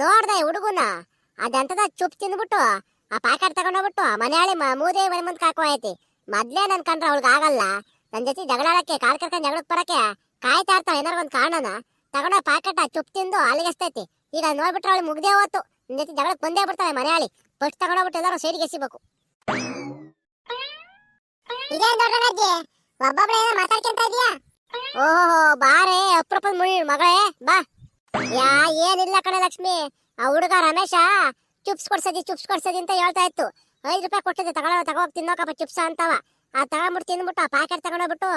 ನೋಡ್ದೆ ಹುಡುಗನ. ಅದಂತದ ಚುಪ್ ತಿಂದ್ಬಿಟ್ಟು, ಆ ಪ್ಯಾಕೆಟ್ ತಗೊಂಡೋಗ್ಬಿಟ್ಟು, ಮನೆಯಾಳಿ ಮೂದೇ ಮನೆ ಮುಂದೆ ಕಾಕೋ ಐತಿ ಮೊದ್ಲೇ ನನ್ ಕಂಡ್ರೆ ಅವಳಿಗೆ ಆಗಲ್ಲ. ನನ್ನ ಜೊತೆ ಜಗಳಾಡಕ್ಕೆ ಕಾಲ್ ಕರ್ಕೊಂಡು ಜಗಳಕ್ಕೆ ಬರಕ್ಕೆ ಕಾಯ್ತಾ ಇರ್ತಾಳೆ ಏನಾರು ಒಂದು ಕಾರಣನ. ತಗೊಂಡ ಪ್ಯಾಕೆಟ್ ಚುಪ್ ತಿಂದು ಅಲ್ಲಿಗೆಸ್ತೈತಿ ಈಗ ನೋಡ್ಬಿಟ್ರೆ ಅವಳು ಮುಗ್ದೇ ಹೋತು. ನನ್ನ ಜೊತೆ ಜಗಳಕ್ಕೆ ಬಂದೇ ಬಿಡ್ತಾಳೆ ಮನೆಯಾಳಿ. ಫಸ್ಟ್ ತಗೊಂಡೋಗ್ಬಿಟ್ಟು ಎಲ್ಲರೂ ಸೈಡ್ಗೆ ಎಸಿಬೇಕು. ಇದೇನ್ ದೊಡ್ಡಣ್ಣಜ್ಜಿ ಒಬ್ಬೊಬ್ಳೆ ಏನೋ ಮಾತಾಡ್ಕೊಂತ ಇದೀಯಾ? ಓಹೋ, ಬಾರೆ, ಅಪ್ರೂಪದ ಮುಳ್ ಮಗಳೇ, ಬಾ. ಯಾ, ಏನಿಲ್ಲ ಕಣೆ ಲಕ್ಷ್ಮಿ. ಆ ಹುಡುಗ ರಮೇಶ ಚುಪ್ಸ್ ಕೊಡ್ಸದಿ ಚುಪ್ಸ್ ಕೊಡ್ಸದಿ ಅಂತ ಹೇಳ್ತಾ ಇತ್ತು. ಐದು ರೂಪಾಯಿ ಕೊಟ್ಟಿದ್ದೆ ತಗೊಳ್ಳೋ ತಗೋಗ್ ತಿನ್ನೋಕಪ್ಪ, ಚಿಪ್ಸ್ ಅಂತವ ಆ ತಗೊಂಡ್ಬಿಟ್ಟು ತಿಂದ್ಬಿಟ್ಟು, ಆ ಪ್ಯಾಕೆಟ್ ತಗೊಂಡೋಗ್ಬಿಟ್ಟು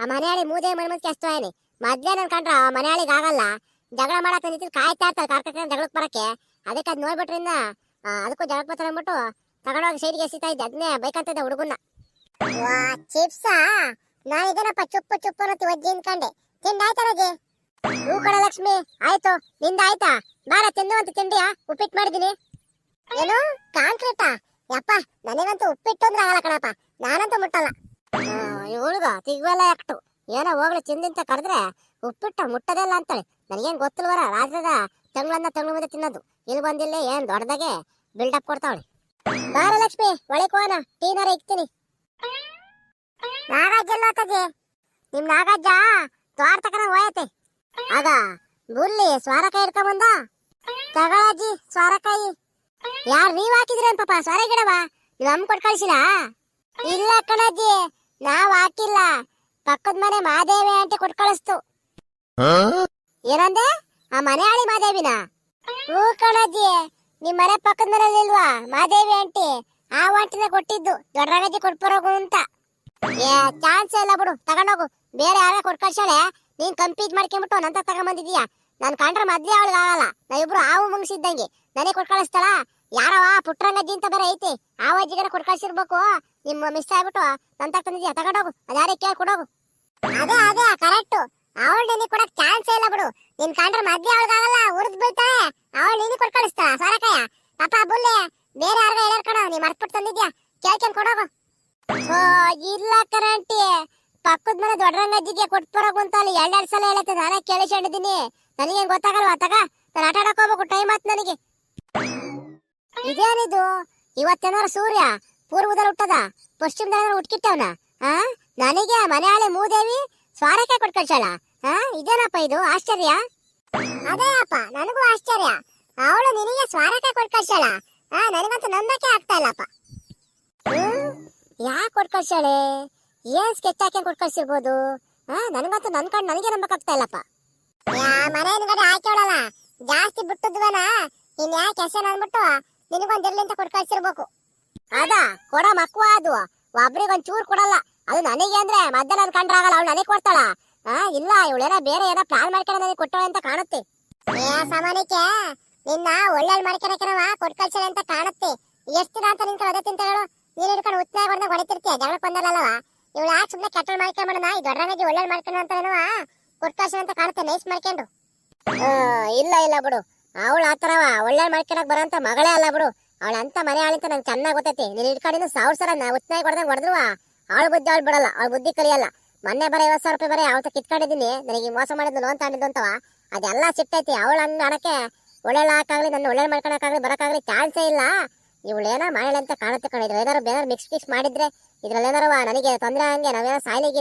ಆ ಮನೆಯಾಳಿ ಮೂದೆ ಮನೆ ಮುಂದೆ ಕೆಸ್ತೋಯನಿ ಮೊದ್ಲೇ ನನ್ ಕಂಡ್ರ ಆ ಮನೆಯಾಳಿಗೆ ಆಗಲ್ಲ. ಜಗಳ ಮಾಡಕ್ ನಿಂತಿದ್ದು ಕಾಯ್ತಾ ಇರ್ತಾರೆ ಕಾರ್ಕಕ್ಕೆ ಜಗಳಕ್ಕೆ ಬರಕ್ಕೆ. ಅದಕ್ಕೆ ಅದ್ ನೋಡ್ಬಿಟ್ರಿಂದ ಅದಕ್ಕೂ ಜಗಳಕ್ಕೆ ಬರ್ತಾರೆ ಅಂದ್ಬಿಟ್ಟು ತಗೊಂಡೋಗಿ ಸೈಡ್ಗೆ ಎಸಿತಾ ಇದ್ದೆ. ಅದನ್ನೇ ಬೈಕಂತಿದ್ದೆ ಹುಡುಗನ್ನ. ಚಿಪ್ಸಾ? ನಾ ಇದನ್ನಪ್ಪ ಚುಪ್ಪು ಚುಪ್ಪು ಅನ್ನೋತಿ ಒಜ್ಜಿ ಅನ್ಕಂಡೆ ತಿಂದಾಯ್ತಾ ರಜೆ? ಹೂ ಲಕ್ಷ್ಮಿ, ಆಯ್ತು, ನಿಂದ ಆಯ್ತಾ? ಬಾರ ತಿನ್ನುವಂತ ತಿಂಡಿಯಾ? ಉಪ್ಪಿಟ್ಟು ಮಾಡಿದೀನಿ. ಏನು? ಕಾಂಕ್ರೀಟಾ? ಯಪ್ಪ, ನನಗಂತೂ ಉಪ್ಪಿಟ್ಟು ಅಂದ್ರೆ ಆಗಲ್ಲ ಕಣಪ್ಪ. ನಾನಂತೂ ಮುಟ್ಟಲ್ಲ. ಇವಳಿಗ, ತಿಗ್ವೆಲ್ಲ ಯಾಕ್ಟು. ಏನೋ ಹೋಗ್ಲಿ, ತಿಂದಿಂತ ಕರೆದ್ರೆ ಉಪ್ಪಿಟ್ಟು ಮುಟ್ಟದಿಲ್ಲ ಅಂತೇಳಿ. ನನಗೇನ್ ಗೊತ್ತಿಲ್ವರ ರಾಜ್ಯದ ತಂಗ್ಳನ್ನ ತಂಗ್ಳು ಮುಂದೆ ತಿನ್ನೋದು. ಇಲ್ಲಿ ಬಂದಿಲ್ಲ ಏನ್ ದೊಡ್ಡದಾಗೆ ಬಿಲ್ಡಪ್ ಕೊಡ್ತಾವಳಿ. ಬಾರ ಲಕ್ಷ್ಮಿ, ಒಳಗೆ ಹೋಗೋಣ. ಟೀನಾರ ಇಕ್ತೀನಿ. ನಾಗಜ್ಜ ಎಲ್ಲೋತಜಿ ನಿಮ್ ನಾಗಜ್ಜ ದ್ವಾರ ತಕನ ಹೋಯತೆ ಆಗ ಬುಲ್ಲಿ ಸ್ವಾರಕಾಯಿ ಹಿಡ್ಕೊಂಬಂದ ತಗೊಳಜ್ಜಿ ಸ್ವಾರಕಾಯಿ. ಯಾರ್ ನೀವ್ ಹಾಕಿದ್ರೇನ್ ಪಾಪ? ಸ್ವಾರ ಗಿಡವ ನೀವ್ ಅಮ್ಮ ಕೊಟ್ಟು ಕಳ್ಸಿಲ್ಲ? ಇಲ್ಲ ಕಣಜ್ಜಿ ನಾವ್ ಹಾಕಿಲ್ಲ. ಪಕ್ಕದ ಮನೆ ಮಾದೇವಿ ಆಂಟಿ ಕೊಟ್ ಕಳಿಸ್ತು. ಏನಂದೆ? ಆ ಮನೆ ಆಳಿ ಮಾದೇವಿನ ಹೂ ಕಣಜ್ಜಿ ನಿಮ್ ಮನೆ ಪಕ್ಕದ ಮನೇಲಿ ಇಲ್ವಾ? ಮಾದೇವಿ ಆಂಟಿ ಆ ವಾಂಟಿನ ಕೊಟ್ಟಿದ್ದು. ದೊಡ್ಡ ಕೊಟ್ಬರೋಗು ಅಂತ. ಏ ಚಾನ್ಸ್ ಇಲ್ಲ ಬಿಡು. ತಗೊಂಡೋಗು ಬೇರೆ ಯಾರೇ ಕೊಟ್ ಕಳ್ಸಾಳೆ ನೀನ್ ಕಂಪೀಟ್ ಮಾಡ್ಕೊಂಡ್ಬಿಟ್ಟು ನಂತ ತಗೊಂಬಂದಿದ್ಯಾ? ನಾನು ಕಂಡ್ರೆ ಮೊದ್ಲೇ ಅವಳಿಗೆ ಆಗಲ್ಲ. ನಾ ಇಬ್ರು ಹಾವು ಮುಂಗಿಸಿದ್ದಂಗೆ. ನನಗೆ ಕೊಟ್ ಕಳಿಸ್ತಾಳ? ಯಾರವ ಪುಟ್ರಂಗಜ್ಜಿ ಅಂತ ಬೇರೆ ಐತಿ. ಆ ಅಜ್ಜಿಗಾರ ಕೊಟ್ ಕಳ್ಸಿರ್ಬೇಕು. ನಿಮ್ಮ ಮಿಸ್ ಆಗ್ಬಿಟ್ಟು ನಂತ ತಂದಿದ್ಯಾ. ತಗೊಂಡೋಗು ಅದ್ಯಾರೇ ಕೇಳಿ ಕೊಡೋಗು ಅದೇ ಅದೇ ಕರೆಕ್ಟ್ ಅವಳು ನಿನಗೆ ಕೊಡಕ್ ಚಾನ್ಸ್ ಇಲ್ಲ ಬಿಡು. ನಿನ್ ಕಂಡ್ರೆ ಮೊದ್ಲೇ ಅವಳಿಗೆ ಆಗಲ್ಲ. ಉರ್ದ್ ಬೀಳ್ತಾಳೆ. ಅವಳು ನಿನಗೆ ಕೊಟ್ ಕಳಿಸ್ತಾಳ. ಸರಕಾಯ. ಪಾಪ, ಬುಲ್ಲೆ. ಬೇರೆ ಯಾರಿಗ ಹೇಳ್ಯಾರ ಕಣ. ನೀ ಮರ್ತ್ಬಿಟ್ಟು ತಂದಿದ್ಯಾ? ಕೇಳ್ಕೊಂಡ್ ಕೊಡೋಗು ಇಲ್ಲ ಕರಂಟಿ. ಪಕ್ಕದ ಮನೆ ದೊಡ್ಡ ಕೊಟ್ಬರೋಕು ಅಂತ ಅಲ್ಲಿ ಎರಡೆರಡು ಸಲ ಹೇಳತ್ತೆ. ನಾನೇ ಕೇಳಿಸ್ಕೊಂಡಿದ್ದೀನಿ. ನನಗೇನ್ ಗೊತ್ತಾಗಲ್ವಾ ತಗ ನಾನು ಆಟ ಆಡಕ್ ಹೋಗ್ಬೇಕು. ಟೈಮ್ ಆತ್ ನನಗೆ. ಇದೇನಿದು? ಇವತ್ತೇನೋ ಸೂರ್ಯ? ಪೂರ್ವದಲ್ಲಿ ಹುಟ್ಟದ? ಪಶ್ಚಿಮದಲ್ಲಿ ಹುಟ್ಕಿಟ್ಟವನ? ಆ? ನನಗೆ ಮನೆ ಆಳೆ ಮೂದೇವಿ ಸ್ವಾರಕ್ಕೆ ಕೊಟ್ ಕಳ್ಸಾಳ ಆ? ಇದೇನಪ್ಪ ಇದು? ಆಶ್ಚರ್ಯ? ಅದೇ ಅಪ್ಪ, ನನಗೂ ಆಶ್ಚರ್ಯ. ಅವಳು ನಿನಗೆ ಸ್ವಾರಕ್ಕೆ ಕೊಟ್ ಕಳ್ಸಾಳ ಆ, ನನಗಂತೂ ನಂಬಕ್ಕೆ ಆಗ್ತಾ ಇಲ್ಲಪ್ಪ. ಯಾಕೆ ಕೊಟ್ ಕಳ್ಸಾಳೆ ಏನ್ ಸ್ಕೆಚ್ ಹಾಕಿ ಕೊಟ್ಟು ಕಳ್ಸಿರ್ಬೋದು ನನಗಂತೂ ನನ್ ಕಣ್ ನನಗೆ ನಂಬಕ್ಕಾಗ್ತಾ ಇಲ್ಲಪ್ಪ. ಮನೆ ಹಿಂದ್ಗಡೆ ಹಾಕ್ಯವಳಲ್ಲ ಜಾಸ್ತಿ ಬಿಟ್ಟದ್ವನ ಇನ್ ಯಾಕೆ ಹೆಸರು ಅಂದ್ಬಿಟ್ಟು ನಿನಗೊಂದ್ ಇರ್ಲಿ ಅಂತ ಕೊಟ್ಟು ಕಳ್ಸಿರ್ಬೇಕು ಅದ? ಕೊಡ ಮಕ್ಕಳು ಅದು. ಒಬ್ರಿಗೊಂದ್ ಚೂರ್ ಕೊಡಲ್ಲ. ಅದು ನನಗೆ ಅಂದ್ರೆ ಮಧ್ಯ ನನ್ ಕಂಡ್ರೆ ಆಗಲ್ಲ, ಅವಳು ನನಗೆ ಕೊಡ್ತಾಳ. ಇಲ್ಲ, ಇವಳೇನ ಬೇರೆ ಏನೋ ಪ್ಲಾನ್ ಮಾಡ್ಕೊಂಡು ನನಗೆ ಕೊಟ್ಟಳೆ ಅಂತ ಕಾಣುತ್ತೆ. ಏ, ಸಾಮಾನ್ಯಕ್ಕೆ ನಿನ್ನ ಒಳ್ಳೆ ಮಾಡ್ಕೊಳಕಿನವ ಕೊಟ್ಟು ಅಂತ ಕಾಣುತ್ತೆ. ಎಷ್ಟು ದಿನ ಅಂತ ನಿಂತ ಅದೇ ತಿಂತ ಹೇಳು ನೀನ್ ಹಿಡ್ಕೊಂಡು ಉತ್ನಾಗ ಹೊಡೆದ ಹೊಡಿತಿರ್ತೀಯ? ಜಗಳಕ್ಕೆ ಬಂದಲ್ಲವ ಇವಳು ಯಾಕೆ ಸುಮ್ಮನೆ ಕೆಟ್ಟಲ್ ಮಾಡ್ಕೊಂಬಿಡೋಣ ಈ ದೊಡ್ಡರಂಗಜ್ಜಿ ಒಳ್ಳೆ ಮಾಡ್ಕೊಂಡು ಅಂತ ಕೊಟ್ಕಾಶ ಅಂತ ಕಾಣುತ್ತೆ ನೈಸ್ ಮಾಡ್ಕೊಂಡು. ಆ, ಇಲ್ಲ ಇಲ್ಲ ಬಿಡು. ಅವಳು ಆತರವ ಒಳ್ಳೆ ಮಾಡ್ಕೊಳಕ್ ಬರೋಂಥ ಮಗಳೇ ಅಲ್ಲ ಬಿಡು. ಅವಳು ಅಂತ ಮನೆ ಆಳಿಂತ ನಂಗೆ ಚೆನ್ನಾಗಿ ಗೊತ್ತೈತಿ. ನೀನ್ ಇಟ್ಕೊಂಡಿನ ಸಾವಿರ ಸಲ ನಾ ಉತ್ನಾಗ ಹೊಡೆದಂಗೆ ಹೊಡೆದ್ರು ಅವಳು ಬುದ್ಧಿ ಅವಳು ಬಿಡಲ್ಲ. ಅವಳ ಬುದ್ಧಿ ಕಲಿಯಲ್ಲ. ಮೊನ್ನೆ ಬರೋ ಐವತ್ತು ಸಾವಿರ ರೂಪಾಯಿ ಬರೀ ಅವತ್ತ ಕಿತ್ಕೊಂಡಿದ್ದೀನಿ. ನನಗೆ ಮೋಸ ಮಾಡಿದ್ದು ಲೋನ್ ತಗೊಂಡಿದ್ದು ಅಂತವ. ಅದೆಲ್ಲ ಸಿಟ್ಟೈತಿ. ಅವಳು ಹಂಗ ಹಣಕ್ಕೆ ಒಳ್ಳೆ ಹಾಕಾಗ್ಲಿ ನನ್ನ ಒಳ್ಳೆ ಮಾಡ್ಕೊಳಕ್ಕಾಗಲಿ ಬರೋಕ್ಕಾಗಲಿ ಚಾನ್ಸೇ ಇಲ್ಲ. ಇವಳೇನೋ ಮಾಡಲಿ ಅಂತ ಕಾಣುತ್ತೆ ಕಣ. ಏನಾರು ಬೇರೆ ಮಿಕ್ಸ್ ಮಿಕ್ಸ್ ಮಾಡಿದ್ರೆ ಇದ್ರಲ್ಲಿ ಏನಾರು ನನಗೆ ತೊಂದರೆ ಹಂಗೆ ನಾವೇನೋ ಸಾಯ್ಲಿಗೆ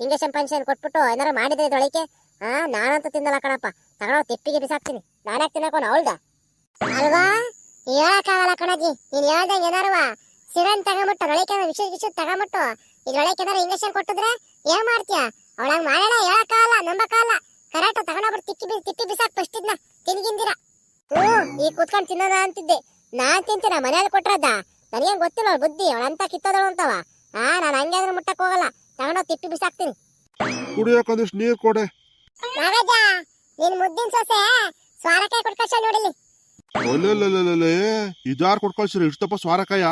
ಇಂಜೆಕ್ಷನ್ ಪಂಚನ್ ಕೊಟ್ಬಿಟ್ಟು ಏನಾರು ಮಾಡಿದ್ರೆ ಇದೊಳಕ್ಕೆ ಹಾ ನಾನಂತೂ ತಿನ್ನಲ್ಲ ಕಣಪ್ಪ. ತಗೊಳ್ಳೋ ತಿಪ್ಪಿಗೆ ಬಿಸಾಕ್ತೀನಿ. ನಾನೇ ತಿನ್ನಕೋನ ಅವಳ್ದ? ಅಲ್ವಾ? ಹೇಳಕ್ಕಾಗಲ್ಲ ಕಣಜ್ಜಿ. ನೀನ್ ಹೇಳ್ದಂಗೆ ಏನಾರುವ ಸಿರನ್ ತಗೊಂಬಿಟ್ಟು, ರೊಳಕ್ಕೆ ವಿಷಯ ವಿಷಯ ತಗೊಂಬಿಟ್ಟು ಇದ್ರೊಳಕ್ಕೆ ಏನಾರು ಇಂಜೆಕ್ಷನ್ ಕೊಟ್ಟಿದ್ರೆ ಏನ್ ಮಾಡ್ತೀಯ? ಅವಳಂಗ್ ಮಾಡೋಣ ಹೇಳಕ್ಕಾಗಲ್ಲ, ನಂಬಕ್ಕಾಗಲ್ಲ. ಕರೆಕ್ಟ್ ತಗೊಂಡೋಗ್ಬಿಟ್ಟು ತಿಕ್ಕಿ ಬಿ ತಿಪ್ಪಿ ಬಿಸಾಕ್ ಫಸ್ಟ್ ಇದ್ನ ತಿನ್ಗಿಂದಿರ. ಹ್ಮ್ ಈ ಕೂತ್ಕೊಂಡು ತಿನ್ನೋದ ಅಂತಿದ್ದೆ. ನಾನ್ ತಿಂತೀನ ಮನೇಲಿ ಕೊಟ್ರದ್ದ ನನಗೇನ್ ಗೊತ್ತಿಲ್ಲ ಅವಳು ಬುದ್ಧಿ ಅವಳಂತ ಕಿತ್ತೋದಳು ಅಂತವ. ಹಾ ನಾನು ಹಂಗೆ ಆದ್ರೂ ಮುಟ್ಟಕ್ ಹೋಗಲ್ಲ. ತಗೊಂಡೋಗಿ ತಿಪ್ಪಿ ಬಿಸಾಕ್ತೀನಿ. ಕುಡಿಯೋಕೊಂದಿಷ್ಟು ನೀರು ಕೊಡೆ. ನಾಗಜ್ಜ ನಿನ್ ಮುದ್ದಿನ ಸೊಸೆ ಸ್ವಾರಕಾಯಿ ಕೊಟ್ಕಳ್ಸ ನೋಡಿಲಿ ಒಲ್ಲೆಲ್ಲೇ ಇದಾರು ಕೊಟ್ಕೊಳ್ಸಿರಿ ಇಷ್ಟಪ್ಪ ಸ್ವಾರಕಾಯ.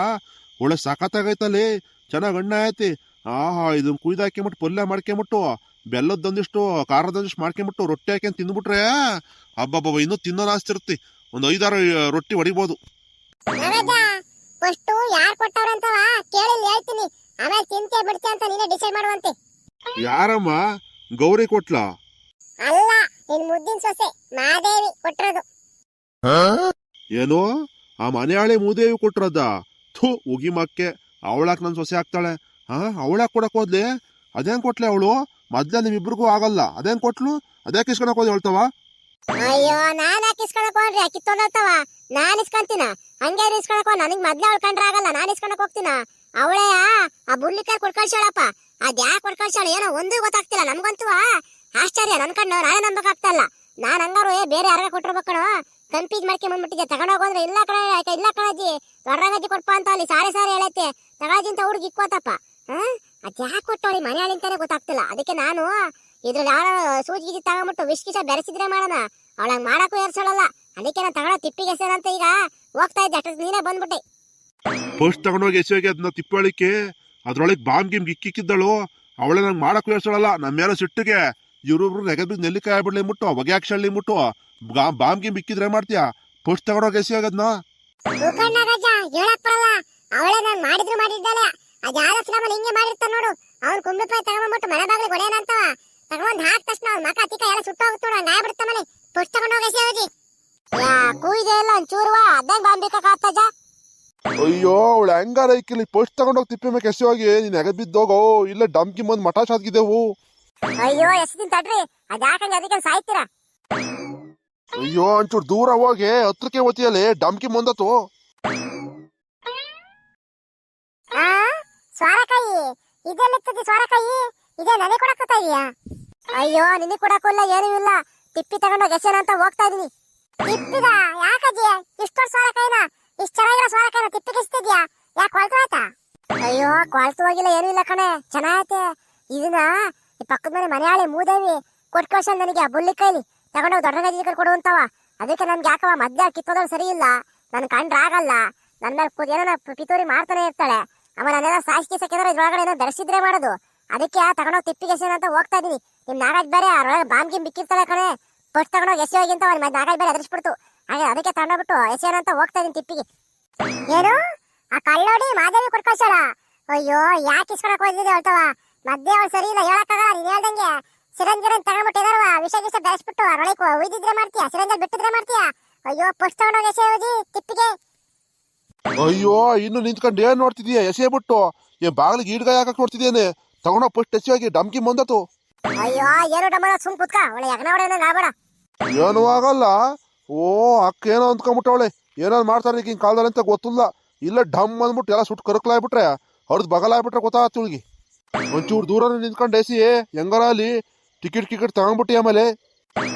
ಒಳ್ಳೆ ಸಖತ್ತಾಗೈತಲ್ಲಿ ಚೆನ್ನಾಗಿ ಗಣ್ಣ ಐತಿ ಆಹಾ ಇದನ್ನ ಕುಯ್ದು ಹಾಕ್ಕೊಂಬಿಟ್ಟು ಪಲ್ಯ ಮಾಡ್ಕೊಂಬಿಟ್ಟು ಬೆಲ್ಲದೊಂದಿಷ್ಟು ಖಾರದೊಂದಿಷ್ಟು ಮಾಡ್ಕೊಂಬಿಟ್ಟು ರೊಟ್ಟಿ ಹಾಕ್ಯಂಡ್ ತಿಂದ್ಬಿಟ್ರೆ ಹಬ್ಬಬ್ಬ ಇನ್ನೂ ತಿನ್ನೋದು ಇರುತ್ತೆ. ಒಂದು ಐದಾರು ರೊಟ್ಟಿ ಹೊಡಿಬೋದು. ಫಸ್ಟು ಯಾರು ಕೊಟ್ಟವ್ರಂತವ ಕೇಳಿ ಹೇಳ್ತೀನಿ. ಆಮೇಲೆ ತಿಂತೆ ಬಿಡ್ತೆ ಅಂತ ನೀನೇ ಡಿಸೈಡ್ ಮಾಡುವಂತೆ. ಯಾರಮ್ಮ? ಗೌರಿ ಕೊಟ್ಲಾ? ಅಲ್ಲ ನಿನ್ ಮುದ್ದಿನ ಸೊಸೆ ಮಾದೇವಿ ಕೊಟ್ಟಿರೋದು ಏನೋ? ಆ ಮನೆಯಾಳಿ ಮೂದೇವಿ ಕೊಟ್ರದ? ಥೂ ಉಗಿ ಮಕ್ಕೆ. ಅವಳಾಕ್ ನನ್ ಸೊಸೆ ಆಗ್ತಾಳೆ. ಹಾ ಅವಳಾಕ್ ಕೊಡಕ್ ಹೋದ್ಲಿ? ಅದೇನ್ ಕೊಟ್ಲೆ ಅವಳು? ಮೊದ್ಲ ನಿಮ್ಮಿಬ್ರಿಗೂ ಆಗಲ್ಲ. ಅದೇನ್ ಕೊಟ್ಲು? ಅದ್ಯಾಕೆ ಇಸ್ಕೊಳಕ್ ಹೋದ್ ಹೇಳ್ತಾವ? ಅಯ್ಯೋ ನಾನ್ ಯಾಕೆ ಇಸ್ಕೊಳಕ್ ಹೋಗ್ರಿ ಕಿತ್ತೊಂಡೋಗ್ತಾವ ನಾನ್ ಇಸ್ಕೊಂತೀನ? ಹಂಗೆ ಇಸ್ಕೊಳಕ್ ನನಗೆ ಮೊದ್ಲೇ ಉಳ್ಕೊಂಡ್ರೆ ಕಂಡ್ರೆ ಆಗಲ್ಲ, ನಾನ್ ಇಸ್ಕೊಳಕ್ ಹೋಗ್ತೀನ? ಅವಳೇ, ಆ ಬುರ್ಲಿಕಾಯ್ ಕೊಡ್ಕೊಳ್ಸಾಳಪ್ಪ ಅದ್ ಯಾಕೆ ಕೊಡ್ಕಳ್ಸಾಳ ಏನೋ ಒಂದು ಗೊತ್ತಾಗ್ತಿಲ್ಲ, ನಮ್ಗಂತೂ ಆಶ್ಚರ್ಯ. ನನ್ ಕಣ್ಣು ನಾನೇ ನಂಬಕ್ ಆಗ್ತಾ ನಾನ್ ಹಂಗಾರು, ಏ, ಬೇರೆ ಯಾರ ಕೊಟ್ಟಿರ್ಬೇಕಣ ಕನ್ಫ್ಯೂಸ್ ಮಾಡ್ಕೊಂಡ್ ಬಂದ್ಬಿಟ್ಟಿದ್ದೆ. ತಗೊಂಡೋಗೋದ್ರೆ ಇಲ್ಲ ಕಣ ಇಲ್ಲ ಕಣಜ್ಜಿ ದೊಡ್ಡಗಜ್ಜಿ ಕೊಡ್ಪ ಅಂತ ಅಲ್ಲಿ ಸಾರಿ ಸಾರಿ ಹೇಳೈತೆ ತಗಾಜಿ ಅಂತ ಹುಡುಗಿ ಇಕ್ಕೋತಪ್ಪ. ಹಾ? ಅದ್ ಯಾಕೆ ಕೊಟ್ಟವಳಿ ಮನೆ ಅಂತಾನೆ ಗೊತ್ತಾಗ್ತಿಲ್ಲ. ಅದಕ್ಕೆ ನಾನು ಇದ್ರಲ್ಲಿ ಯಾರ ಸೂಜಿ ತಗೊಂಬಿಟ್ಟು ವಿಶ್ಕಿಸ ಬೆರೆಸಿದ್ರೆ ಮಾಡೋಣ. ಅವಳಂಗ್ ಮಾಡಕ್ಕೂ ಏರ್ಸೋಳಲ್ಲ ಅದಕ್ಕೆ ನಾನು ತಗೊಳ್ಳೋ ತಿಪ್ಪಿಗೆ ಅಂತ ಈಗ ಹೋಗ್ತಾ ಇದ್ದೆ. ಅಷ್ಟು ನೀನೇ ಬಂದ್ಬಿಟ್ಟೆ. ಫಸ್ಟ್ ತಗೊಂಡೋಗಿ ಎಸೆಯೋಗಿ ಅದನ್ನ ತಿಪ್ಪಳಿಕೆ ಅದ್ರೊಳಗೆ ಬಾಂಬ್ ಗಿಮ್ ಇಕ್ಕಿಕ್ಕಿದ್ದಳು ಅವಳೆ ನಂಗೆ ಮಾಡಕ್ಕೆ ಹೇಳ್ಸೋಳಲ್ಲ ನಮ್ಮ ಮೇಲೆ ಸಿಟ್ಟಿಗೆ. ಇವ್ರೊಬ್ರು ನೆಗದ್ ನೆಲ್ಲಿಕಾಯಿ ಆಗ್ಬಿಡ್ಲಿ ಮುಟ್ಟು ಹೊಗೆ ಹಾಕ್ಸಳ್ಳಿ ಮುಟ್ಟು ಬಾಂಬ್ ಗಿಮ್ ಇಕ್ಕಿದ್ರೆ ಮಾಡ್ತೀಯಾ? ಫಸ್ಟ್ ತಗೊಂಡೋಗಿ ಎಸೆಯೋಗದ್ನ ಅವಳೇ ನಾನು ಮಾಡಿದ್ರು ಮಾಡಿದ್ದಾಳೆ. ಅದು ಯಾರ ಸಿನಿಮಾ ಹಿಂಗೆ ಮಾಡಿರ್ತಾನ ನೋಡು. ಅವ್ನು ಕುಂಬಳಕಾಯಿ ತಗೊಂಡ್ಬಿಟ್ಟು ಮನೆ ಬಾಗಿಲು ಹೊಡೆಯನ ಅಂತವ. ತಗೊಂಡ್ ಹಾಕ್ ತಕ್ಷಣ ಅವ್ನ ಮಕ ಅತಿಕ ಎಲ್ಲ ಸುಟ್ಟೋಗುತ್ತೆ ನೋಡು ಹಂಗ ಆಗ್ಬಿಡ್ತ ಮನೆ. ಇಲ್ಲ ಒಂಚೂರುವ ಅದಂಗ್ ಅಯ್ಯೋ ಅವಳು ಹೆಂಗಾರ ಇಕ್ಕಿಲಿ ಪೋಸ್ಟ್ ತಗೊಂಡೋಗಿ ತಿಪ್ಪಿ ಮೇಲೆ ಹೋಗಿ ನೀನ್ ನೆಗದ್ ಬಿದ್ದೋಗೋ ಇಲ್ಲ ಡಮ್ಕಿ ಬಂದ್ ಮಠ ಸಾದ್ಗಿದ್ದೆವು ಅಯ್ಯೋ ದಿನ ತಡ್ರಿ ಅದ್ ಯಾಕಂಗೆ ಅದಕ್ಕೆ ಸಾಯ್ತೀರಾ? ಅಯ್ಯೋ ಒಂಚೂರು ದೂರ ಹೋಗಿ ಹತ್ರಕ್ಕೆ ಓತಿಯಲ್ಲಿ ಡಮ್ಕಿ ಮುಂದತ್ತು. ಆ ಸ್ವರಕಾಯಿ ಇದೆಲ್ಲಿರ್ತದೆ ಸ್ವರಕಾಯಿ ಇದೇ ನನಗೆ ಕೊಡಕ್ತಾ ಇದೀಯಾ? ಅಯ್ಯೋ ನಿನಗೆ ಕೊಡಕ್ಕಿಲ್ಲ ಏನೂ ಇಲ್ಲ. ತಿಪ್ಪಿ ತಗೊಂಡೋಗ ಎಸೆನ ಅಂತ ಹೋಗ್ತಾ ಇದೀನಿ. ತಿಪ್ಪಿದ ಯಾಕಜ್ಜಿ ಇಷ್ಟೊಂದು ಸ್ವರಕಾಯಿನ ಇಷ್ಟು ಚೆನ್ನಾಗಿರೋ ಸ್ವರಕಾಯಿನ ತಿಪ್ಪಿಗೆ ಎಸ್ತಿದ್ಯಾ ಯಾಕೆ ಕೊಳ್ತು ಆಯ್ತಾ? ಅಯ್ಯೋ, ಕೊಳ್ತು ಹೋಗಿಲ್ಲ, ಏನೂ ಇಲ್ಲ ಕಣೆ. ಚೆನ್ನಾಗೈತೆ. ಇದನ್ನ ಈ ಪಕ್ಕದ ಮನೆ ಮನೆಯಾಳಿ ಮೂದೇವಿ ಕೊಟ್ಕೊಳ್ಸ ನನಗೆ ಬುಳ್ಳಿ ಕೈಲಿ. ತಗೊಂಡೋಗಿ ದೊಡ್ಡ ಗಜ್ಜಿ ಕೊಡುವಂತವ ಅದಕ್ಕೆ ನನ್ಗೆ ಯಾಕವ ಮದ್ಯ ಕಿತ್ತೋದ್ರೆ ಸರಿ ಇಲ್ಲ. ನನ್ ಕಂಡ್ರೆ ಆಗಲ್ಲ. ನನ್ನ ಮೇಲೆ ಏನೋ ಪಿತೂರಿ ಮಾಡ್ತಾನೆ ಇರ್ತಾಳೆ. ಅವ ನನ್ನೆಲ್ಲ ಸಾಯಿಸಿ ಸಕ್ಕಿದ್ರೆ ಇದ್ರೊಳಗಡೆ ಏನೋ ಧರಿಸಿದ್ರೆ ಮಾಡೋದು. ಅದಕ್ಕೆ ತಗೊಂಡೋಗಿ ತಿಪ್ಪಿಗೆ ಅಂತ ಹೋಗ್ತಾ ಇದೀನಿ. ನಿಮ್ ನಾಗಾಜ್ ಬೇರೆ ಅದ್ರೊಳಗೆ ಬಾಂಬ್ ಗಿಮ್ ಬಿಕ್ಕಿರ್ತಾಳೆ ಕಣೆ. ಫಸ್ಟ್ ತಗೊಂಡೋಗಿ ಎಸೆಯೋಗಿ ಅಂತ ಅವ್ನು ನಾಗರಾಜ್ ಬೇರೆ ಎದುರಿಸ್ಬಿಡ್ತು. ಹಾಗೆ ಅದಕ್ಕೆ ತಗೊಂಡೋಗ್ಬಿಟ್ಟು ಬಿಟ್ಟು ಅಂತ ಹೋಗ್ತಾ ಇದೀನಿ ತಿಪ್ಪಿಗೆ ಏನು? ಆ ಕಳ್ಳೋಡಿ ಮಾದೇವಿ ಕೊಟ್ಕೊಳ್ಸಾಳ ಅಯ್ಯೋ, ಯಾಕೆ ಇಸ್ಕೊಳಕ್ ಹೋಗಿದ್ದೆ ಹೇಳ್ತವ ಮಧ್ಯೆ ಅವ್ಳು ಸರಿ ಇಲ್ಲ, ಹೇಳಕ್ಕಾಗಲ್ಲ, ನೀನ್ ಹೇಳ್ದಂಗೆ. ಸಿರಂಜನ್ ತಗೊಂಡ್ಬಿಟ್ಟು ಏನಾರ ವಿಷ ಗಿಷ ಬೆಳೆಸ್ಬಿಟ್ಟು ಅದ್ರೊಳಗೆ ಉಯ್ದಿದ್ರೆ ಮಾಡ್ತೀಯ? ಸಿರಂಜಲ್ ಬಿಟ್ಟಿದ್ರೆ ಮಾಡ್ತೀಯ? ಅಯ್ಯೋ ಫಸ್ಟ್ ತಗೊಂಡೋಗಿ ಹೋಗಿ ತಿಪ್ಪಿಗೆ ಅಯ್ಯೋ, ಇನ್ನು ನಿಂತ್ಕೊಂಡು ಏನ್ ನೋಡ್ತಿದೀಯ ಎಸೆ ಬಿಟ್ಟು? ಏನ್ ಬಾಗಿಲಿಗೆ ಈಡ್ಗಾಯಿ ಹಾಕಕ್ ನೋಡ್ತಿದ್ದೇನೆ ತಗೊಂಡೋಗಿ ಫಸ್ಟ್ ಎಸೆಯೋಗಿ ಡಮ್ಕಿ ಮುಂದತ್ತು. ಏನು ಆಗಲ್ಲ. ಓ ಅಕ್ಕ ಏನೋ ಅಂದ್ಕೊಂಬಿಟ್ಟವಳೆ ಏನೋ ಮಾಡ್ತಾರೆ ಈಗಿನ ಕಾಲದಲ್ಲಿ ಅಂತ ಗೊತ್ತಿಲ್ಲ. ಇಲ್ಲ ಡಮ್ ಅಂದ್ಬಿಟ್ಟು ಎಲ್ಲ ಸುಟ್ಟು ಕರಕ್ಲಾಗ್ಬಿಟ್ರೆ ಅವ್ರದ್ದು ಬಗಲಾಗ್ಬಿಟ್ರೆ ಗೊತ್ತಾಗತ್ತೆ ಇವಳಿಗೆ. ಒಂಚೂರು ದೂರ ನಿಂತ್ಕೊಂಡು ಎಸಿ, ಹೆಂಗಾರ ಅಲ್ಲಿ, ಟಿಕೆಟ್ ಟಿಕೆಟ್ ತಗೊಂಡ್ಬಿಟ್ಟಿ ಆಮೇಲೆ.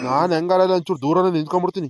ನಾನು ಹೆಂಗಾರ ಅಲ್ಲಿ ಒಂಚೂರು ದೂರನೇ ನಿಂತ್ಕೊಂಡ್ಬಿಡ್ತೀನಿ.